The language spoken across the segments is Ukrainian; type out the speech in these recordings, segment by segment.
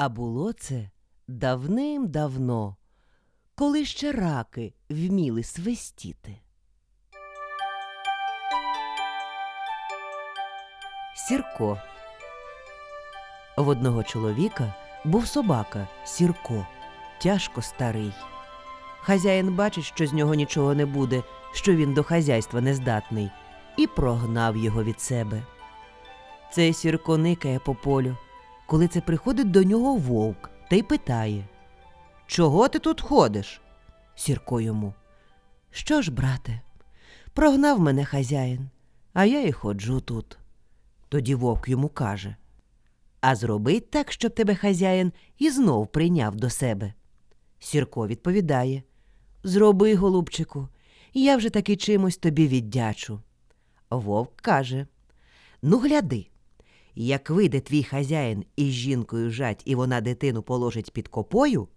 А було це давним-давно, коли ще раки вміли свистіти. Сірко. В одного чоловіка був собака Сірко, тяжко старий. Хазяїн бачить, що з нього нічого не буде, що він до хазяйства нездатний, і прогнав його від себе. Цей Сірко никає по полю, коли це приходить до нього вовк та й питає Чого ти тут ходиш? Сірко йому. Що ж, брате, прогнав мене хазяїн, а я і ходжу тут. Тоді вовк йому каже А зроби так, щоб тебе хазяїн і знов прийняв до себе. Сірко відповідає Зроби, голубчику, я вже таки чимось тобі віддячу. Вовк каже Ну, гляди, як вийде твій хазяїн із жінкою жать, і вона дитину положить під копою,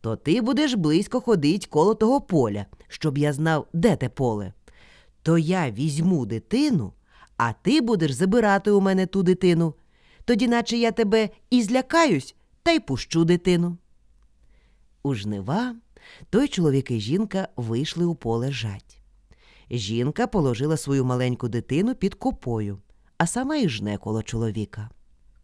то ти будеш близько ходить коло того поля, щоб я знав, де те поле. То я візьму дитину, а ти будеш забирати у мене ту дитину. Тоді, наче я тебе і злякаюсь, та й пущу дитину. У жнива той чоловік і жінка вийшли у поле жать. Жінка положила свою маленьку дитину під копою, а сама й жне коло чоловіка.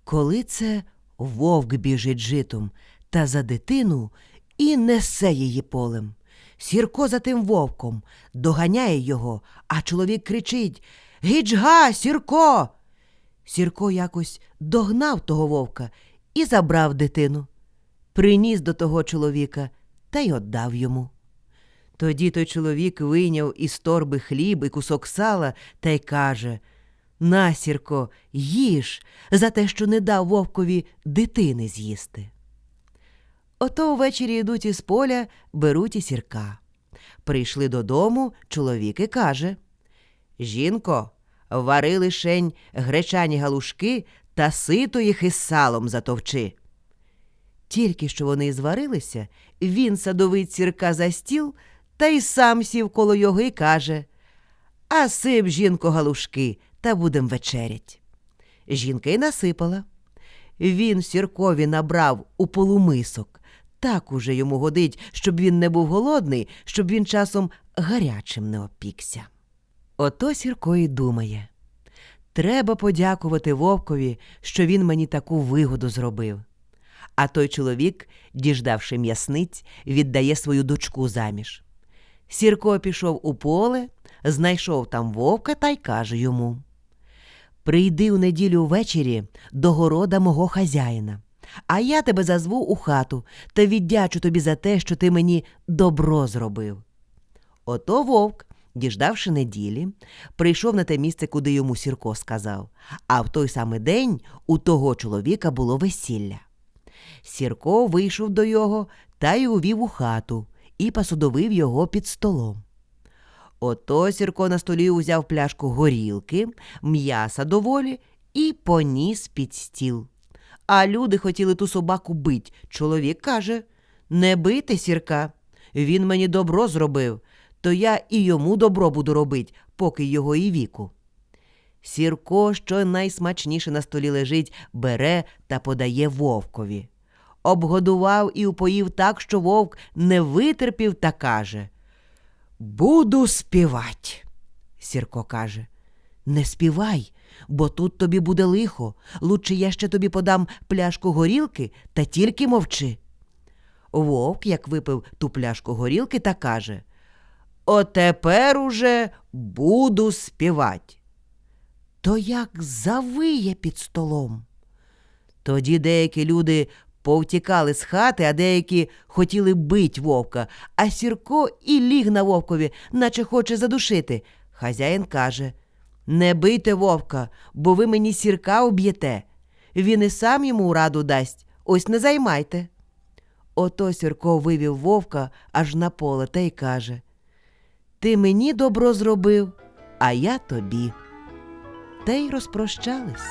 Коли це вовк біжить житом та за дитину і несе її полем. Сірко за тим вовком доганяє його, а чоловік кричить Гіджга, Сірко. Сірко якось догнав того вовка і забрав дитину. Приніс до того чоловіка та й отдав йому. Тоді той чоловік вийняв із торби хліб і кусок сала та й каже На, Сірко, їж за те, що не дав вовкові дитини з'їсти. Ото увечері йдуть із поля, беруть і сірка. Прийшли додому, чоловік і каже Жінко, вари лишень гречані галушки та сито їх із салом затовчи. Тільки що вони зварилися, він садовить сірка за стіл та й сам сів коло його і каже А сип, жінко, галушки, та будем вечерять. Жінка й насипала. Він сіркові набрав у полумисок. Так уже йому годить, щоб він не був голодний, щоб він часом гарячим не опікся. Ото Сірко і думає. Треба подякувати вовкові, що він мені таку вигоду зробив. А той чоловік, діждавши м'ясниць, віддає свою дочку заміж. Сірко пішов у поле, знайшов там вовка та й каже йому Прийди у неділю ввечері до города мого хазяїна, а я тебе зазву у хату та віддячу тобі за те, що ти мені добро зробив. Ото вовк, діждавши неділі, прийшов на те місце, куди йому Сірко сказав, а в той самий день у того чоловіка було весілля. Сірко вийшов до його та й увів у хату і посудовив його під столом. Ото Сірко на столі узяв пляшку горілки, м'яса доволі і поніс під стіл. А люди хотіли ту собаку бить. Чоловік каже Не бити сірка. Він мені добро зробив, то я і йому добро буду робить, поки його і віку. Сірко, що найсмачніше на столі лежить, бере та подає вовкові. Обгодував і упоїв так, що вовк не витерпів та каже Буду співать. Сірко каже Не співай, бо тут тобі буде лихо. Лучше я ще тобі подам пляшку горілки та тільки мовчи. Вовк, як випив ту пляшку горілки, та каже Отепер уже буду співать. То як завиє під столом. Тоді деякі люди повтікали з хати, а деякі хотіли бить вовка, а Сірко і ліг на вовкові, наче хоче задушити. Хазяїн каже Не бийте вовка, бо ви мені сірка об'єте. Він і сам йому раду дасть, ось не займайте. Ото Сірко вивів вовка аж на поле та й каже Ти мені добро зробив, а я тобі. Та й розпрощались.